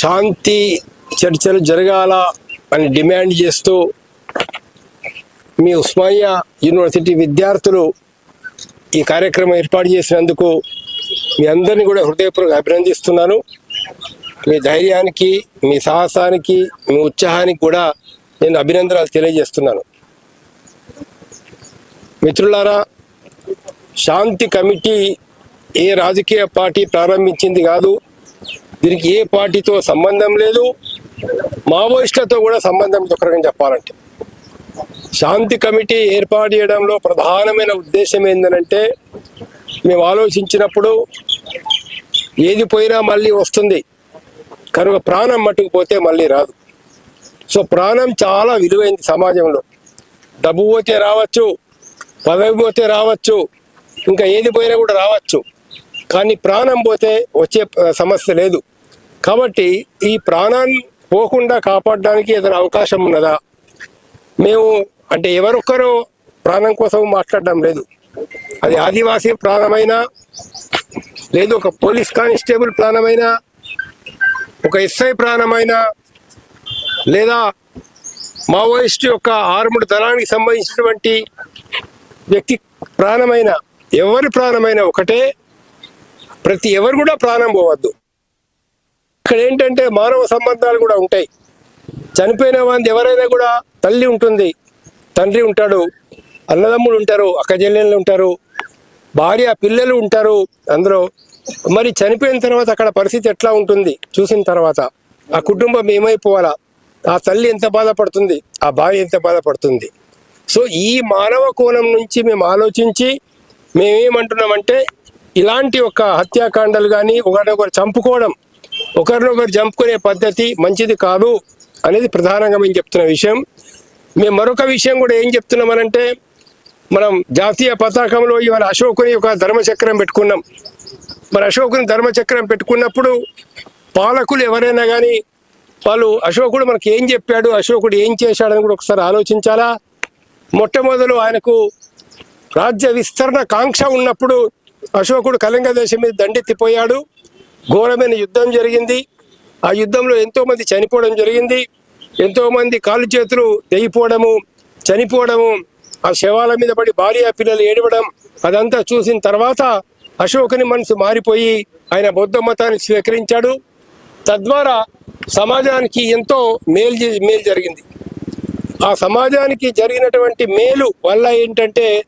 శాంతి చర్చలు జరగాల అని డిమాండ్ చేస్తూ మీ ఉస్మానియా యూనివర్సిటీ విద్యార్థులు ఈ కార్యక్రమం ఏర్పాటు చేసినందుకు మీ అందరినీ కూడా హృదయపూర్వక అభినందిస్తున్నాను. మీ ధైర్యానికి మీ సాహసానికి మీ ఉత్సాహానికి కూడా నేను అభినందనలు తెలియజేస్తున్నాను. మిత్రులారా శాంతి కమిటీ ఏ రాజకీయ పార్టీ ప్రారంభించింది కాదు దీనికి ఏ పార్టీతో సంబంధం లేదు. మావోయిస్టులతో కూడా సంబంధం దొరకని ఒక రకంగా చెప్పాలంటే. శాంతి కమిటీ ఏర్పాటు చేయడంలో ప్రధానమైన ఉద్దేశం ఏంటంటే మేము ఆలోచించినప్పుడు ఏది పోయినా మళ్ళీ వస్తుంది. కనుక ప్రాణం మట్టుకుపోతే మళ్ళీ రాదు. సో ప్రాణం చాలా విలువైంది సమాజంలో. డబ్బు పోతే రావచ్చు పదవి పోతే రావచ్చు ఇంకా ఏది పోయినా కూడా రావచ్చు. కానీ ప్రాణం పోతే వచ్చే సమస్య లేదు. కాబట్టి ఈ ప్రాణాన్ని పోకుండా కాపాడడానికి ఏదైనా అవకాశం ఉన్నదా? మేము అంటే ఎవరొక్కరో ప్రాణం కోసం మాట్లాడడం లేదు. అది ఆదివాసీ ప్రాణమైనా లేదు ఒక పోలీస్ కానిస్టేబుల్ ప్రాణమైనా ఒక ఎస్ఐ ప్రాణమైనా లేదా మావోయిస్ట్ యొక్క ఆర్ముడు దళానికి సంబంధించినటువంటి వ్యక్తి ప్రాణమైన ఎవరి ప్రాణమైన ఒకటే ప్రతి ఎవరు కూడా ప్రాణం పోవద్దు. ఇక్కడ ఏంటంటే మానవ సంబంధాలు కూడా ఉంటాయి. చనిపోయిన వాంది ఎవరైనా కూడా తల్లి ఉంటుంది. తండ్రి ఉంటాడు. అన్నదమ్ములు ఉంటారు. అక్క చెల్లెళ్ళు ఉంటారు. భార్య పిల్లలు ఉంటారు అందరూ. మరి చనిపోయిన తర్వాత అక్కడ పరిస్థితి ఎట్లా ఉంటుంది? చూసిన తర్వాత ఆ కుటుంబం ఏమైపోవాలా? ఆ తల్లి ఎంత బాధపడుతుంది? ఆ భార్య ఎంత బాధపడుతుంది? సో ఈ మానవ కోణం నుంచి మేము ఆలోచించి మేమేమంటున్నామంటే ఇలాంటి ఒక హత్యాకాండలు కానీ ఒకరినొకరు చంపుకోవడం ఒకరినొకరు చంపుకునే పద్ధతి మంచిది కాదు అనేది ప్రధానంగా మేము చెప్తున్న విషయం. మేము మరొక విషయం కూడా ఏం చెప్తున్నామనంటే మనం జాతీయ పతాకంలో ఇవాళ అశోకుని ఒక ధర్మచక్రం పెట్టుకున్నాం. మరి అశోకుని ధర్మచక్రం పెట్టుకున్నప్పుడు పాలకులు ఎవరైనా కానీ వాళ్ళు అశోకుడు మనకి ఏం చెప్పాడు అశోకుడు ఏం చేశాడని కూడా ఒకసారి ఆలోచించాలా? మొట్టమొదలు ఆయనకు రాజ్య విస్తరణ కాంక్ష ఉన్నప్పుడు అశోకుడు కళింగ దేశం మీద దండెత్తిపోయాడు. ఘోరమైన యుద్ధం జరిగింది. ఆ యుద్ధంలో ఎంతో మంది చనిపోవడం జరిగింది. ఎంతో మంది కాళ్ళు చేతులు తెగిపోవడము చనిపోవడము ఆ శవాల మీద పడి భార్య పిల్లలు ఏడవడం అదంతా చూసిన తర్వాత అశోకుని మనసు మారిపోయి ఆయన బౌద్ధ మతాన్ని స్వీకరించాడు. తద్వారా సమాజానికి ఎంతో మేలు చే- మేలు జరిగింది. ఆ సమాజానికి జరిగినటువంటి మేలు వల్ల ఏంటంటే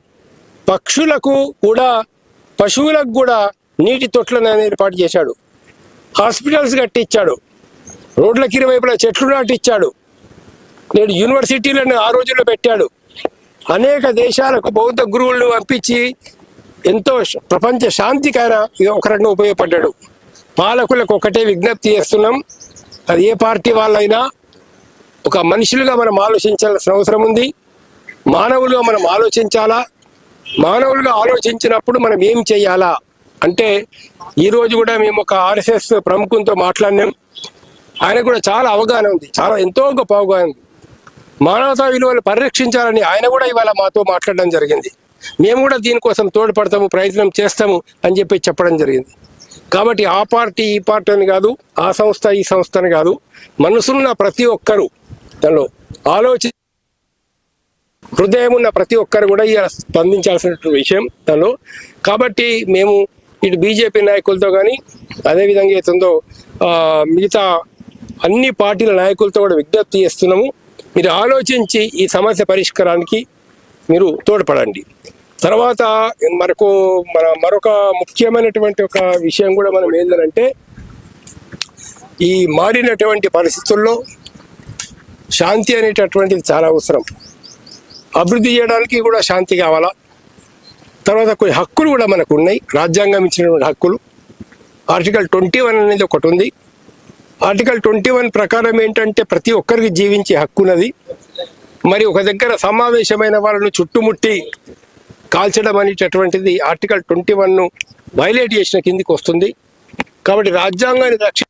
పక్షులకు కూడా పశువులకు కూడా నీటి తొట్లను ఏర్పాటు చేశాడు. హాస్పిటల్స్ కట్టించాడు. రోడ్లకి ఇరువైపులా చెట్లు నాటిచ్చాడు నేడు యూనివర్సిటీలను ఆ రోజుల్లో పెట్టాడు. అనేక దేశాలకు బౌద్ధ గురువులను పంపించి ఎంతో ప్రపంచ శాంతికి ఆయన ఒక రకంగా ఉపయోగపడ్డాడు. పాలకులకు ఒకటే విజ్ఞప్తి చేస్తున్నాం. అది ఏ పార్టీ వాళ్ళైనా ఒక మనుషులుగా మనం ఆలోచించాల్సిన అవసరం ఉంది. మానవులుగా మనం ఆలోచించాలా? మానవులుగా ఆలోచించినప్పుడు మనం ఏం చేయాలా? అంటే ఈ రోజు కూడా మేము ఒక ఆర్ఎస్ఎస్ ప్రముఖులతో మాట్లాడినాం. ఆయన కూడా చాలా అవగాహన ఉంది. చాలా ఎంతో గొప్ప అవగాహన ఉంది. మానవతా విలువలు పరిరక్షించాలని ఆయన కూడా ఇవాళ మాతో మాట్లాడడం జరిగింది. మేము కూడా దీనికోసం తోడ్పడతాము ప్రయత్నం చేస్తాము అని చెప్పి చెప్పడం జరిగింది. కాబట్టి ఆ పార్టీ ఈ పార్టీ అని కాదు ఆ సంస్థ ఈ సంస్థ అని కాదు మనసున్న ప్రతి ఒక్కరూ దానిలో ఆలోచి హృదయం ఉన్న ప్రతి ఒక్కరు కూడా ఇలా స్పందించాల్సిన విషయం దానిలో. కాబట్టి మేము ఇటు బీజేపీ నాయకులతో కానీ అదేవిధంగా ఏతుందో మిగతా అన్ని పార్టీల నాయకులతో కూడా విజ్ఞప్తి చేస్తున్నాము. మీరు ఆలోచించి ఈ సమస్య పరిష్కారానికి మీరు తోడ్పడండి. తర్వాత మనకు మన మరొక ముఖ్యమైనటువంటి ఒక విషయం కూడా మనం ఏంటంటే ఈ మారినటువంటి పరిస్థితుల్లో శాంతి అనేటటువంటిది చాలా అవసరం. అభివృద్ధి చేయడానికి కూడా శాంతి కావాలా? తర్వాత కొన్ని హక్కులు కూడా మనకు ఉన్నాయి. రాజ్యాంగం ఇచ్చినటువంటి హక్కులు. ఆర్టికల్ ట్వంటీ వన్ అనేది ఒకటి ఉంది. ఆర్టికల్ ట్వంటీ వన్ ప్రకారం ఏంటంటే ప్రతి ఒక్కరికి జీవించే హక్కున్నది మరి ఒక దగ్గర సమావేశమైన వాళ్ళను చుట్టుముట్టి కాల్చడం అనేటటువంటిది ఆర్టికల్ ట్వంటీ వన్ను వైలేట్ చేసిన కిందికి వస్తుంది. కాబట్టి రాజ్యాంగాన్ని రక్ష